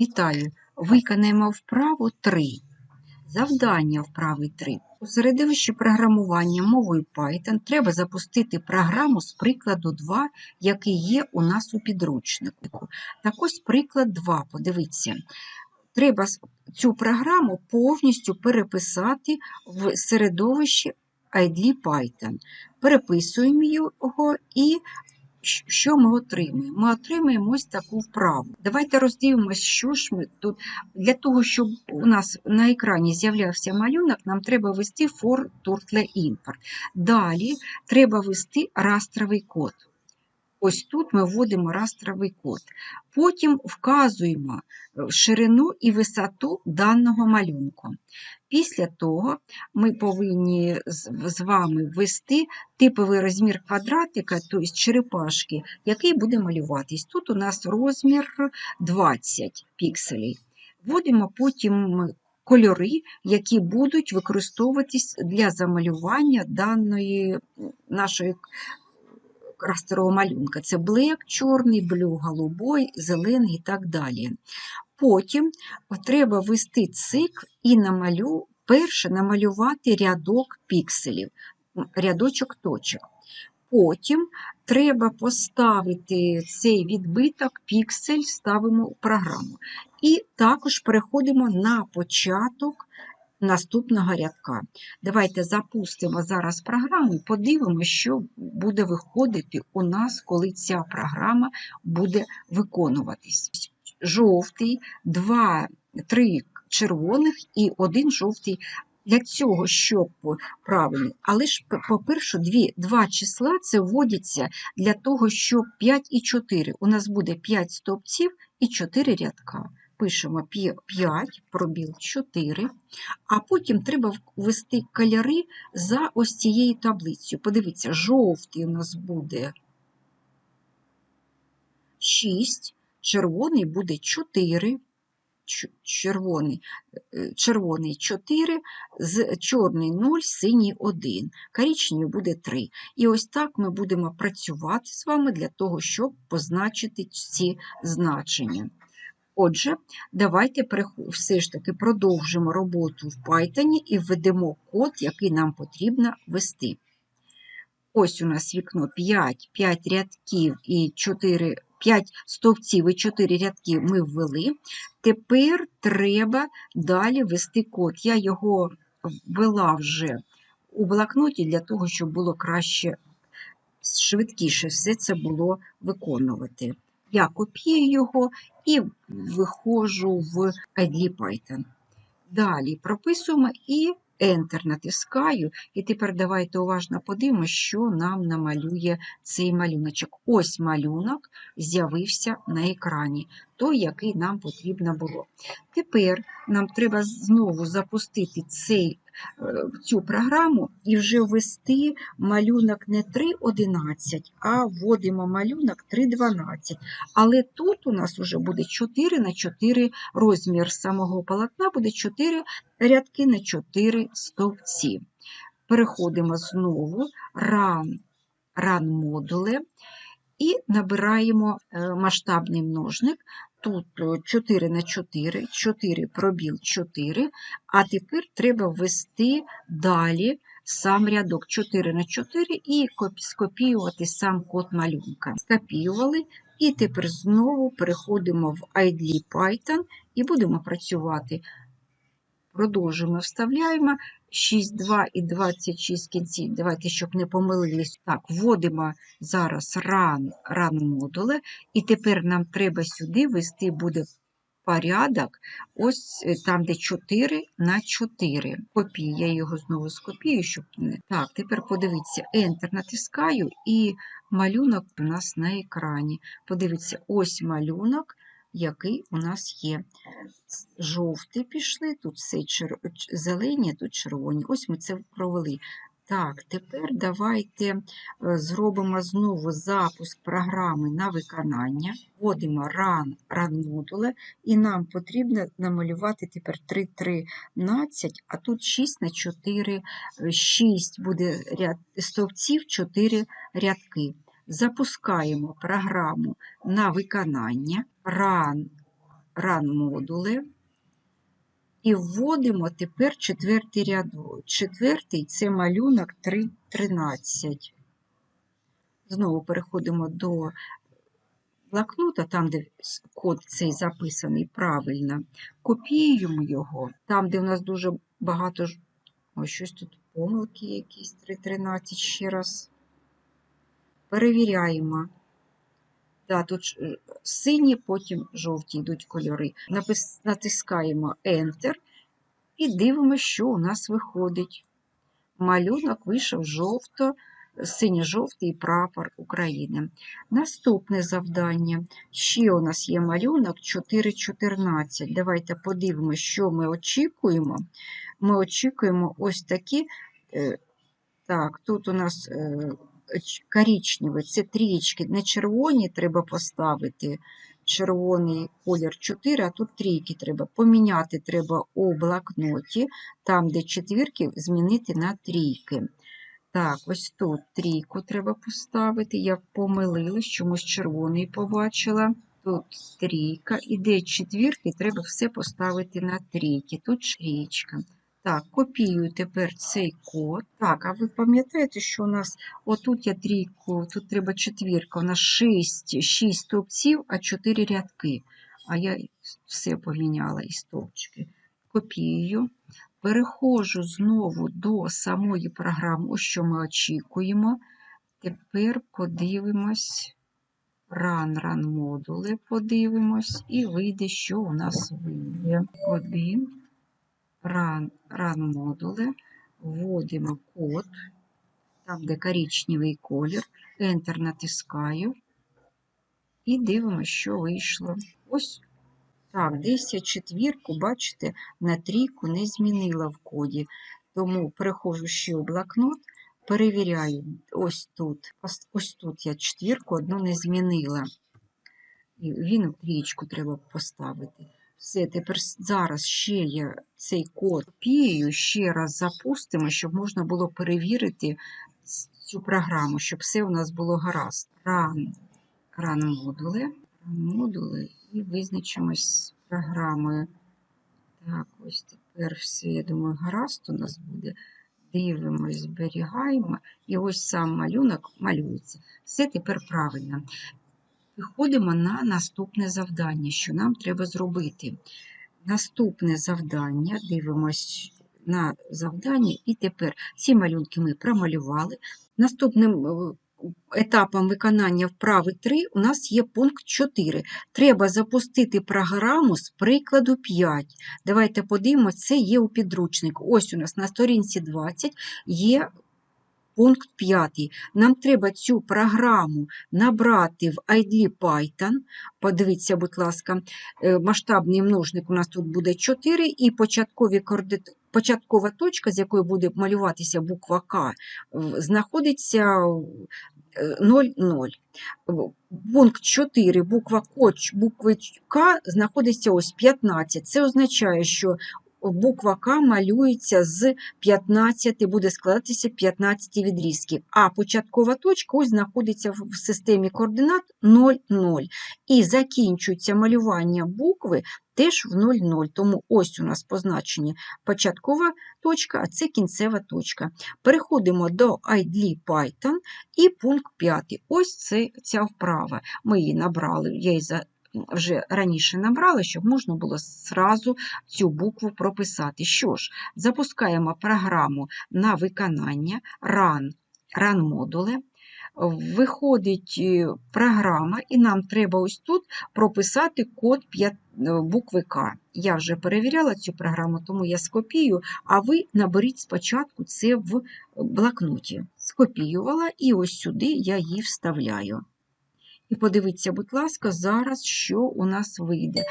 Вітаю! Виконаємо вправу 3. Завдання вправи 3. У середовищі програмування мовою Python треба запустити програму з прикладу 2, який є у нас у підручнику. Так ось приклад 2, подивіться. Треба цю програму повністю переписати в середовищі IDLE Python. Переписуємо його і що ми отримаємо? Ми отримаємо ось таку вправу. Давайте роздивимося, що ж ми тут. Для того, щоб у нас на екрані з'являвся малюнок, нам треба ввести for turtle import. Далі треба ввести растровий код. Ось тут ми вводимо растровий код. Потім вказуємо е, ширину і висоту даного малюнку. Після того ми повинні з вами ввести типовий розмір квадратика, тобто черепашки, який буде малюватись. Тут у нас розмір 20 пікселей. Вводимо потім кольори, які будуть використовуватись для замалювання даної нашої растрового малюнка. Це блек, чорний, блю, голубой, зелений і так далі. Потім треба ввести цикл і намалю, перше намалювати рядок пікселів, рядочок точок. Потім треба поставити цей відбиток піксель, ставимо у програму. І також переходимо на початок наступного рядка. Давайте запустимо зараз програму подивимося, що буде виходити у нас, коли ця програма буде виконуватись. Жовтий, два, три червоних і один жовтий. Для цього, щоб правильно, але ж, по-перше, два числа це вводяться для того, щоб 5 і 4. У нас буде 5 стовпців і 4 рядка. Пишемо 5, пробіл 4, а потім треба ввести кольори за ось цією таблицею. Подивіться, жовтий у нас буде 6, червоний буде 4, червоний, е, червоний 4, з чорний 0, синій 1, коричневий буде 3. І ось так ми будемо працювати з вами для того, щоб позначити ці значення. Отже, давайте все ж таки продовжимо роботу в Python і введемо код, який нам потрібно ввести. Ось у нас вікно 5, 5 рядків і 4, 5 стовпців і 4 рядки ми ввели. Тепер треба далі ввести код. Я його ввела вже у блокноті для того, щоб було краще, швидкіше все це було виконувати. Я копію його і виходжу в IDLE Python. Далі прописуємо і Enter натискаю. І тепер давайте уважно подивимося, що нам намалює цей малюночок. Ось малюнок з'явився на екрані, той, який нам потрібно було. Тепер нам треба знову запустити цей, е, цю програму і вже ввести малюнок не 3.11, а вводимо малюнок 3.12. Але тут у нас вже буде 4 на 4 розмір самого полотна буде 4 рядки на 4 стовпці. Переходимо знову run, run модуле і набираємо е, масштабний множник. Тут е, 4 на 4, 4 пробіл 4, а тепер треба ввести далі сам рядок 4 на 4 і скопіювати сам код малюнка. Скопіювали, і тепер знову переходимо в IDLE Python і будемо працювати. Продовжуємо, вставляємо 6,2 і 26 кінців. Давайте, щоб не помилились. Так, вводимо зараз run модуле, і тепер нам треба сюди ввести буде порядок, ось е, там, де 4 на 4. Копії, я його знову скопію, щоб не. Так, тепер подивіться, Enter натискаю, і малюнок у нас на екрані. Подивіться, ось малюнок, який у нас є. Жовті пішли, тут все чер... зелені, тут червоні. Ось ми це провели. Так, тепер давайте е, зробимо знову запуск програми на виконання. Вводимо run, run модуле, і нам потрібно намалювати тепер 3.13, а тут 6 на 4, 6 буде ряд стовпців, 4 рядки. Запускаємо програму на виконання. Run ран модуле. І вводимо тепер четвертий рядок. Четвертий це малюнок 3.13. Знову переходимо до блокнота, там, де код цей записаний правильно. Копіюємо його. Там, де у нас дуже багато. Ось щось тут помилки якісь 3.13 ще раз. Перевіряємо. Да, тут е, сині, потім жовті йдуть кольори. Напис- Натискаємо Enter і дивимося, що у нас виходить. Малюнок вийшов жовто, синьо-жовтий прапор України. Наступне завдання. Ще у нас є малюнок 4.14. Давайте подивимося, що ми очікуємо. Ми очікуємо ось такі. е, Так, тут у нас коричневі, це трієчки, не червоні треба поставити. Червоний колір 4, а тут трійки треба. Поміняти треба у блокноті, там, де четвірки, змінити на трійки. Так, ось тут трійку треба поставити. Я помилилась, чомусь червоний побачила. Тут трійка. І де четвірки, треба все поставити на трійки. Тут трійка. Так, копію тепер цей код. Так, а ви пам'ятаєте, що у нас отут я трійку, тут треба четвірка, у нас 6, 6 стовпців, а 4 рядки. А я все поміняла і стовпчики. Копію. Переходжу знову до самої програми, ось що ми очікуємо. Тепер подивимось run, run модули, подивимось, і вийде, що у нас вийде. Один run, run модули, вводимо код, там, де коричневий колір, Enter натискаю і дивимося, що вийшло. Ось так, десь я четвірку, бачите, на трійку не змінила в коді. Тому переходжу ще у блокнот, перевіряю, ось тут, ось- тут я четвірку одну не змінила. І він в треба поставити. Все, тепер зараз ще я цей код копіюю, ще раз запустимо, щоб можна було перевірити цю програму, щоб все у нас було гаразд. Run, run модули, run модули і визначимось з програмою. Так, ось тепер все, я думаю, гаразд у нас буде. Дивимось, зберігаємо, і ось сам малюнок малюється. Все тепер правильно. Виходимо на наступне завдання, що нам треба зробити. Наступне завдання, дивимось на завдання, і тепер ці малюнки ми промалювали. Наступним е, етапом виконання вправи 3 у нас є пункт 4. Треба запустити програму з прикладу 5. Давайте подивимося, це є у підручнику. Ось у нас на сторінці 20 є пункт 5. Нам треба цю програму набрати в IDLE Python. Подивіться, будь ласка, е, масштабний множник у нас тут буде 4, і початкові коорди... початкова точка, з якої буде малюватися буква К, знаходиться е, 0,0. Пункт 4, буква код букви К знаходиться ось 15. Це означає, що буква К малюється з 15, буде складатися 15 відрізків, а початкова точка ось знаходиться в системі координат 0,0. І закінчується малювання букви теж в 0,0. Тому ось у нас позначені початкова точка, а це кінцева точка. Переходимо до IDLE Python і пункт 5. Ось це ця вправа. Ми її набрали, я її вже раніше набрала, щоб можна було зразу цю букву прописати. Що ж, запускаємо програму на виконання Run, Run модуле. Виходить е, програма, і нам треба ось тут прописати код п'ят- е, букви К. Я вже перевіряла цю програму, тому я скопію, а ви наберіть спочатку це в блокноті. Скопіювала, і ось сюди я її вставляю. І подивіться, будь ласка, зараз, що у нас вийде.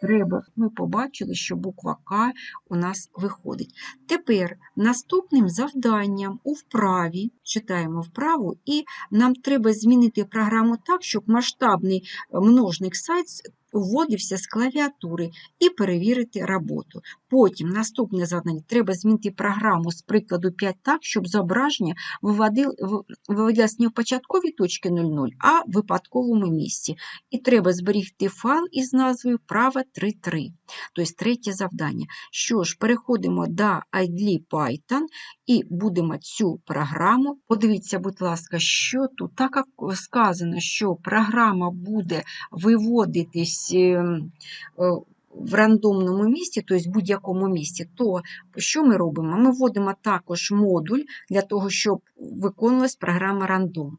Треба, ми побачили, що буква К у нас виходить. Тепер наступним завданням у вправі, читаємо вправу, і нам треба змінити програму так, щоб масштабний множник сайт вводився з клавіатури і перевірити роботу. Потім наступне завдання треба змінити програму з прикладу 5 так, щоб зображення виводилось не в початковій точці 00, а в випадковому місці. І треба зберігти файл із назвою права 3.3. Тобто третє завдання. Що ж, переходимо до IDLE Python і будемо цю програму. Подивіться, будь ласка, що тут. Так як сказано, що програма буде виводитись ем, е, в рандомному місці, тобто в будь-якому місці, то що ми робимо? Ми вводимо також модуль для того, щоб виконувалась програма рандом.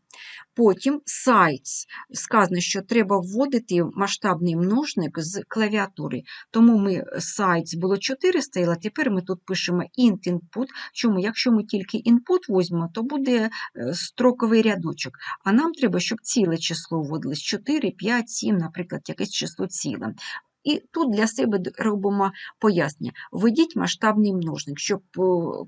Потім sites. Сказано, що треба вводити масштабний множник з клавіатури. Тому ми sites було 4 стояло, тепер ми тут пишемо int input. Чому? Якщо ми тільки input візьмемо, то буде е, строковий рядочок. А нам треба, щоб ціле число вводилось 4, 5, 7, наприклад, якесь число ціле. І тут для себе робимо пояснення. Введіть масштабний множник, щоб е,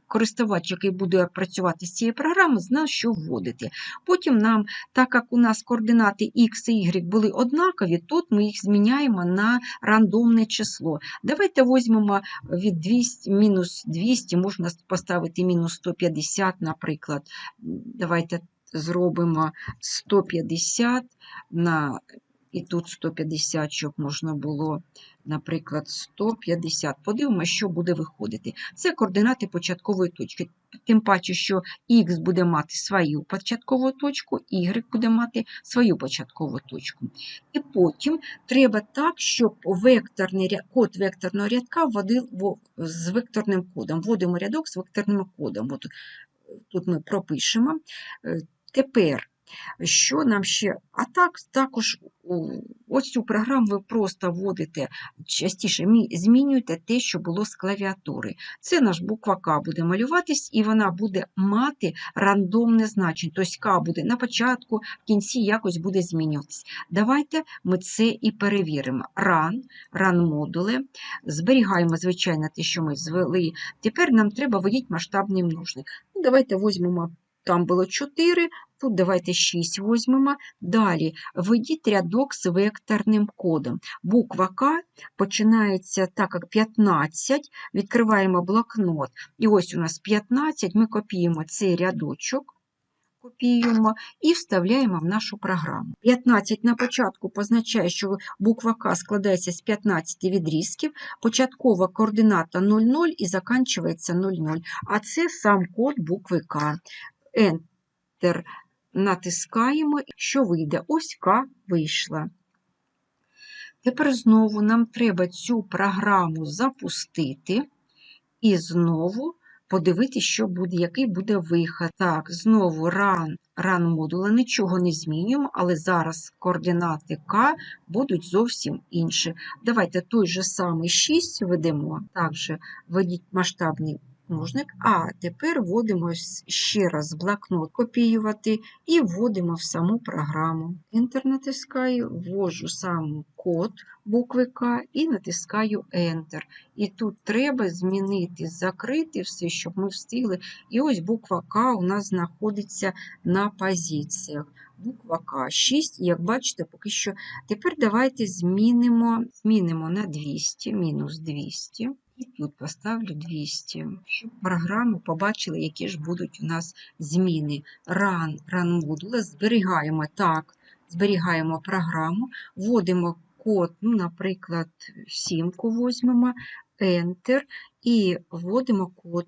користувач, який буде працювати з цією програмою, знав, що вводити. Потім нам, так як у нас координати x і y були однакові, тут ми їх зміняємо на рандомне число. Давайте візьмемо від 200, мінус 200, можна поставити мінус 150, наприклад. Давайте зробимо 150 на і тут 150, щоб можна було, наприклад, 150. Подивимося, що буде виходити. Це координати початкової точки. Тим паче, що х буде мати свою початкову точку, y буде мати свою початкову точку. І потім треба так, щоб векторний код векторного рядка вводив з векторним кодом. Вводимо рядок з векторним кодом. От, тут ми пропишемо. Е, Тепер що нам ще? А так, також ось цю програму ви просто вводите, частіше мі- змінюєте те, що було з клавіатури. Це наш буква К буде малюватись, і вона буде мати рандомне значення. Тобто К буде на початку, в кінці якось буде змінюватись. Давайте ми це і перевіримо. Run, run модули. Зберігаємо, звичайно, те, що ми звели. Тепер нам треба вводити масштабний множник. Ну, Давайте візьмемо. Там було 4, тут давайте 6 візьмемо. Далі введіть рядок з векторним кодом. Буква К починається так, як 15, відкриваємо блокнот. І ось у нас 15, ми копіюємо цей рядочок, копіюємо і вставляємо в нашу програму. 15 на початку позначає, що буква К складається з 15 відрізків, початкова координата 00 і заканчується 00. А це сам код букви К. Enter натискаємо, що вийде. Ось К вийшла. Тепер знову нам треба цю програму запустити і знову подивитися, що буде, який буде вихід. Так, знову run, run модула, нічого не змінюємо, але зараз координати К будуть зовсім інші. Давайте той же самий 6 ведемо, також введіть масштабний множник, а тепер вводимо ще раз блокнот копіювати і вводимо в саму програму. Enter натискаю, ввожу сам код букви К і натискаю Enter. І тут треба змінити, закрити все, щоб ми встигли. І ось буква К у нас знаходиться на позиціях. Буква К 6, як бачите, поки що. Тепер давайте змінимо, змінимо на 200, мінус 200. Тут поставлю 200, щоб програму побачили, які ж будуть у нас зміни. Run, run модула, зберігаємо так, зберігаємо програму, вводимо код, ну, наприклад, сімку візьмемо, Enter, і вводимо код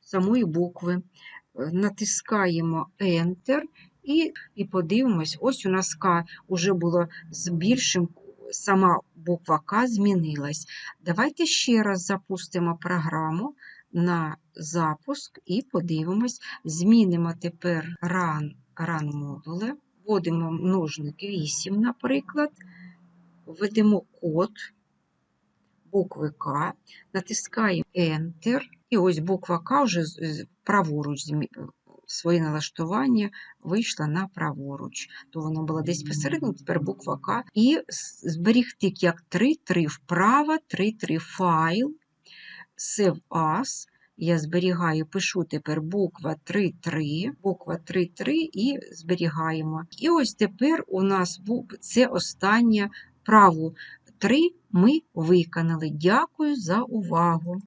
самої букви. Е, Натискаємо Enter і, і подивимось, ось у нас К вже було з більшим, сама буква К змінилась. Давайте ще раз запустимо програму на запуск і подивимось. Змінимо тепер run, run модули, вводимо множник 8, наприклад, введемо код букви К, натискаємо Enter, і ось буква К вже праворуч своє налаштування вийшла на праворуч. То вона була десь посередині, тепер буква К. І зберігти як 3-3 вправо, 3-3 файл, Save As. Я зберігаю, пишу тепер буква 3-3, буква 3-3 і зберігаємо. І ось тепер у нас це остання праву 3 ми виконали. Дякую за увагу!